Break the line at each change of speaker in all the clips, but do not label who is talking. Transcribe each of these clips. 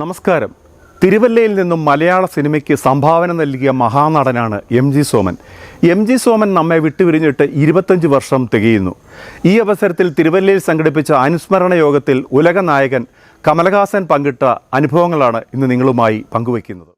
നമസ്കാരം. തിരുവല്ലയിൽ നിന്നും മലയാള സിനിമയ്ക്ക് സംഭാവന നൽകിയ മഹാനടനാണ് M G Soman. M G Soman നമ്മെ വിട്ടുപിരിഞ്ഞിട്ട് ഇരുപത്തഞ്ച് വർഷം തികയുന്നു. ഈ അവസരത്തിൽ തിരുവല്ലയിൽ സംഘടിപ്പിച്ച അനുസ്മരണ യോഗത്തിൽ ഉലക നായകൻ കമലഹാസൻ പങ്കിട്ട അനുഭവങ്ങളാണ് ഇന്ന് നിങ്ങളുമായി പങ്കുവയ്ക്കുന്നത്.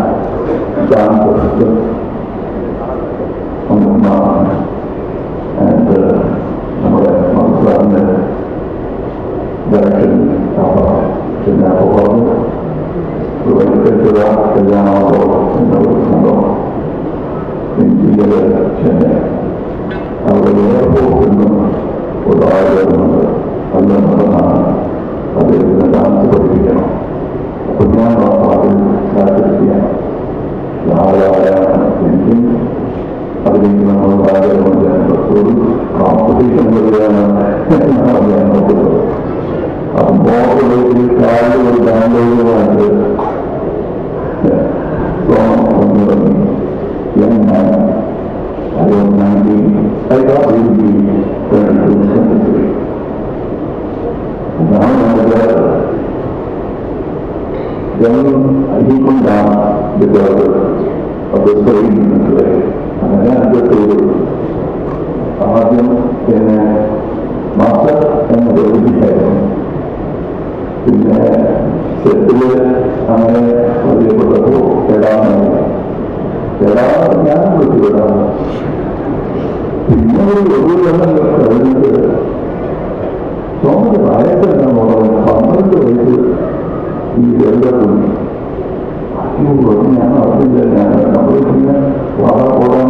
ഞാൻ ക്യാമ്പസ് ഒന്നാണ് ആൻഡ് നമ്മുടെ മനസ്സിലാറിന്റെ ഡയറക്ഷൻ പിന്നെ പറഞ്ഞു വൈകിട്ടുള്ള കല്യാണമോ എന്നൊരു സംഭവം ഇന്ത്യയിലെ ചെന്നൈ അവിടെ എയർപോർട്ടിൽ നിന്ന് വരുന്നുണ്ട് നല്ല നടന്നാണ് അദ്ദേഹത്തിന് ഡാൻസ് പഠിപ്പിക്കണം I'm there. Then he come down because of the story today. അങ്ങനെ അത് ചെയ്തു ആദ്യം പിന്നെ മാസ്റ്റർ എന്ന ജോലിയായിരുന്നു പിന്നെ സെറ്റില് അങ്ങനെ പരിചയപ്പെട്ടപ്പോൾ ഏടാന്ന് ഏടാന്ന് ഞാൻ വിളിച്ചു വിടാം പിന്നെ ഒരു ഒരു കൊല്ലം കഴിഞ്ഞിട്ട് സോമന് വയസ്സെന്ന മോളെ പന്ത്രണ്ട് വയസ്സ് ഈ എല്ലാം അയ്യോ ഞാൻ അറിയില്ല ഞാൻ നമ്മൾ പിന്നെ വളരെ പോകാൻ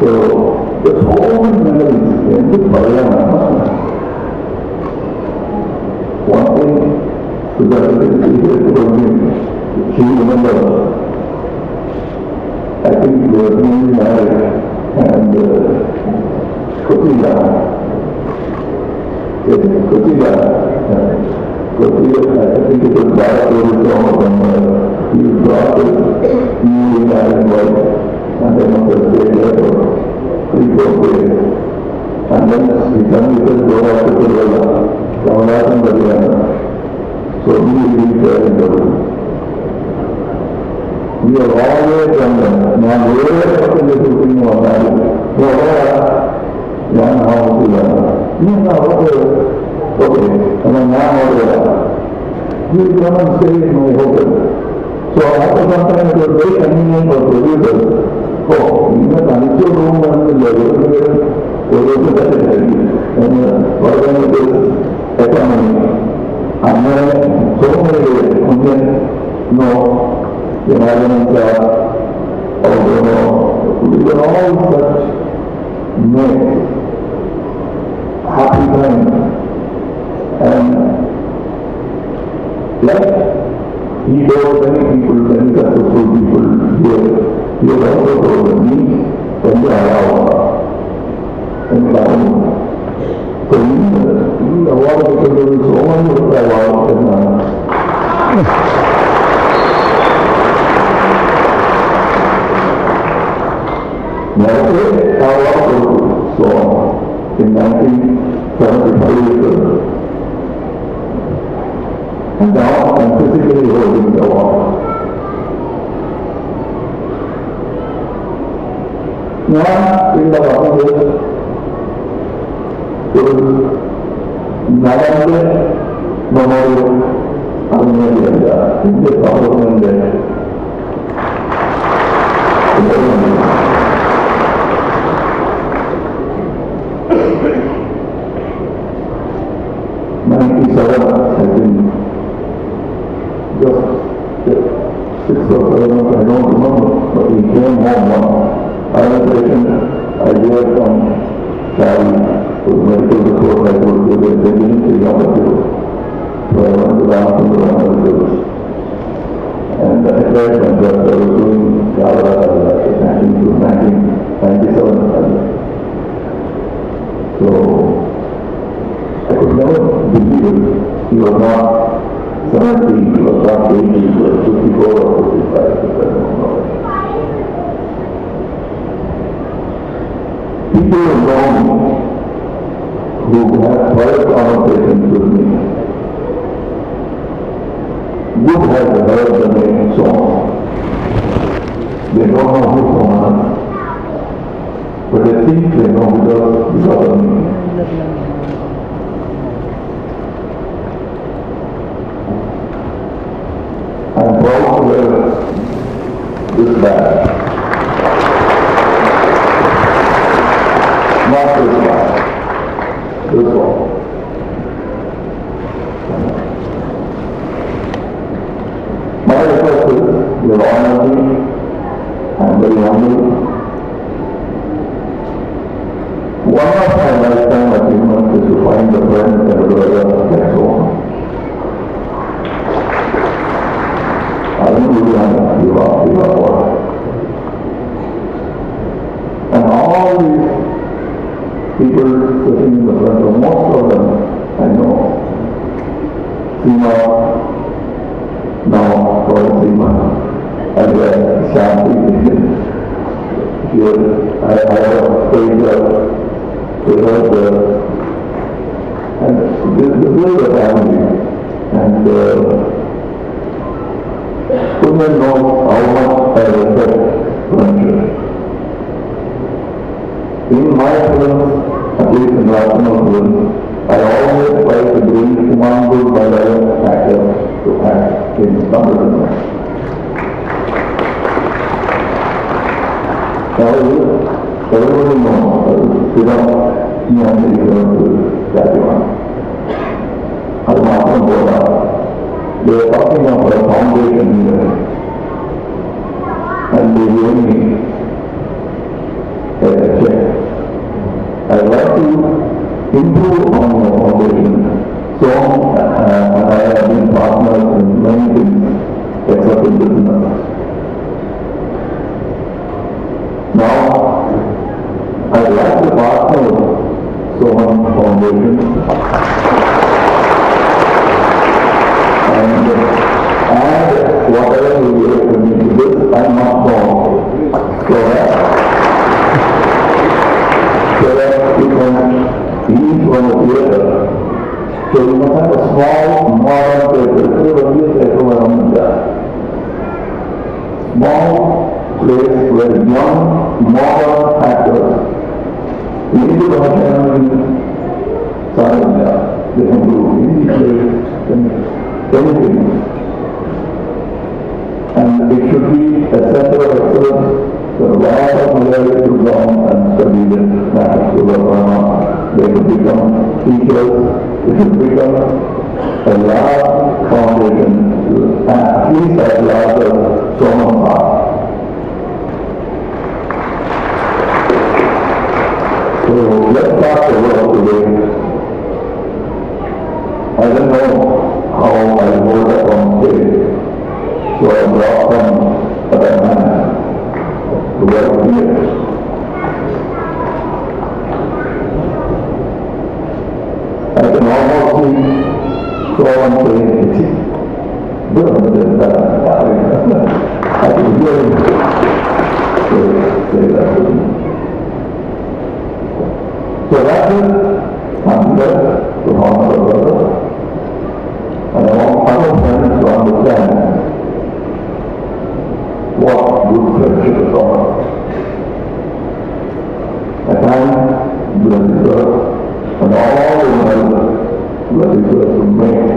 So there's always memories என்று பழையான One thing Siddhartha is secret to him. you remember? I think they were newly married and uh, Kutila. Yes, Kutila. Uh, Kutila, I think it was Bharat or his own. Uh, he brought his newly married wife. anda memperoleh kerja kerja anda di dalam itu berapa kerja anda dalam so ini kerja anda ini orang yang anda yang boleh pakai jadi orang yang boleh yang mau kerja ini orang boleh okay kalau yang mau kerja ini orang yang saya mau hokus so apa sahaja yang terjadi ini yang perlu convenient for producers. Oh, ഇന്ന് തനിച്ച് room വേണമെന്നില്ല ഒരു എന്ന് പറയാനായിട്ട് economy അങ്ങനെ സോമയുടെ കുഞ്ഞൻ no വിനായകനൊക്കെ we were all such men. happy time. And like he told many people, many successful people here, như vậy tôi cũng biết cũng là cũng là cũng là quan cho tôi số cũng là quan cũng là Nhà thế, tao lắm được rồi, thì nhà tin, tao được phải được rồi. Đó, anh cứ thích cái điều đó, நான் இந்த வகையில் ஒரு நடந்த நம்முடைய அறிஞர் என்றார் இந்த பாவம் என்ற Ninety seven has been just six or seven, I don't remember, but he came home once. I am a patient. I hear from child with medical report that would give a beginning to young people. So I went to the hospital and I was And I tried myself. I was doing Java uh, 19 1997. So I could never believe he was not 70, he was not 80, he was 54 or 55. People me who have private conversations with me would have heard the name song. They don't know who song but they think they know because, because of me. Allah Tuhan Tuhan Maka kita itu Yerohan Nabi Ambil Nabi Wala saya datang lagi Mencetupain berperan dan berada Yang semua Alhamdulillah Yerohan Yerohan uh, and this, this was a family. And uh, women know how much I respect friendship. In my films, at least in Latin films, I always try to bring human good by direct actors to act in some Now, everyone knows, you know, ഞാൻ ഇരിക്കുന്ന ഒരു കാര്യമാണ് അത് മാത്രം പോരാ they are talking about a foundation here and they gave me a check. I'd like to improve on the foundation. So, uh, I have been partners in many things except in business. Now, I'd like to partner Sohan Foundation and whatever you give to this, not wrong. So that, so that you can eat from the theater. So must have a small modern theater, so the real theater around that. Small place where young modern actors, They Hindi plays, and it should be a center of excellence where a lot of Malayali should come and study the matters of Rama. They could become teachers, it should become a large foundation, at least as large as Sonam So let's start the work today. I don't know how I moved up on stage. So I brought some other man to work here. I can almost see someone saying, doing this, uh, I can hear him say that to me. tu Mati dah Tuhan berdua-dua Ada orang panggung Saya ni Tuhan berjalan Wah, dulu saya tahu Akan Dua juta Ada orang yang Dua juta to make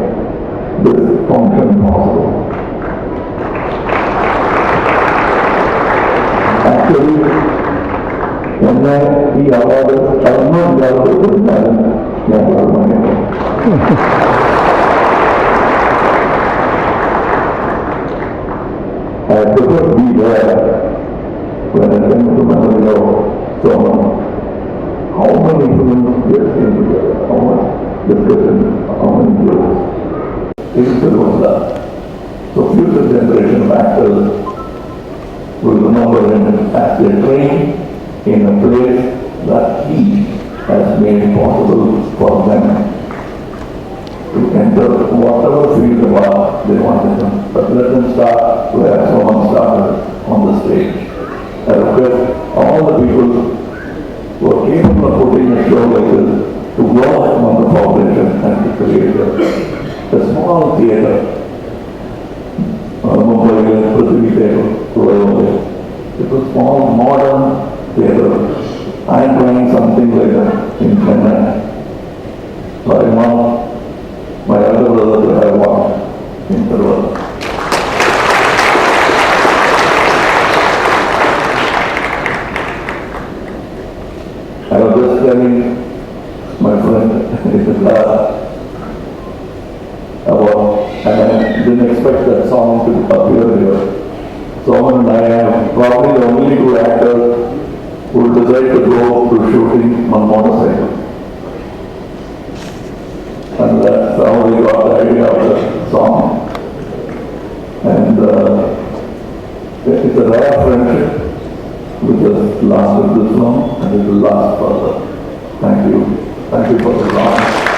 This function possible Thank. Now we are all karma I couldn't be there when I came to Manila So, how many humans get in together, how much discussion, how many deals. So future generation of actors will remember him as their dream in a place that he has made possible for them to enter whatever field of art they wanted them. But let them start where someone started on the stage. I request all the people who are capable of putting a show like this to go on the foundation and to create a, a small theater. Mumbai, Prithvi It's a small modern theater. I am trying something like that in Chennai. So I want my other brother to have one in Tiruvallur. I was just telling my friend class about, and I didn't expect that song to appear here. Someone and I am probably the only two actors who decide to go to shooting on motorcycle. And that's how we got the idea of the song. And uh, it's a rare friendship which has lasted this long and it will last further. Thank you. Thank you for the long.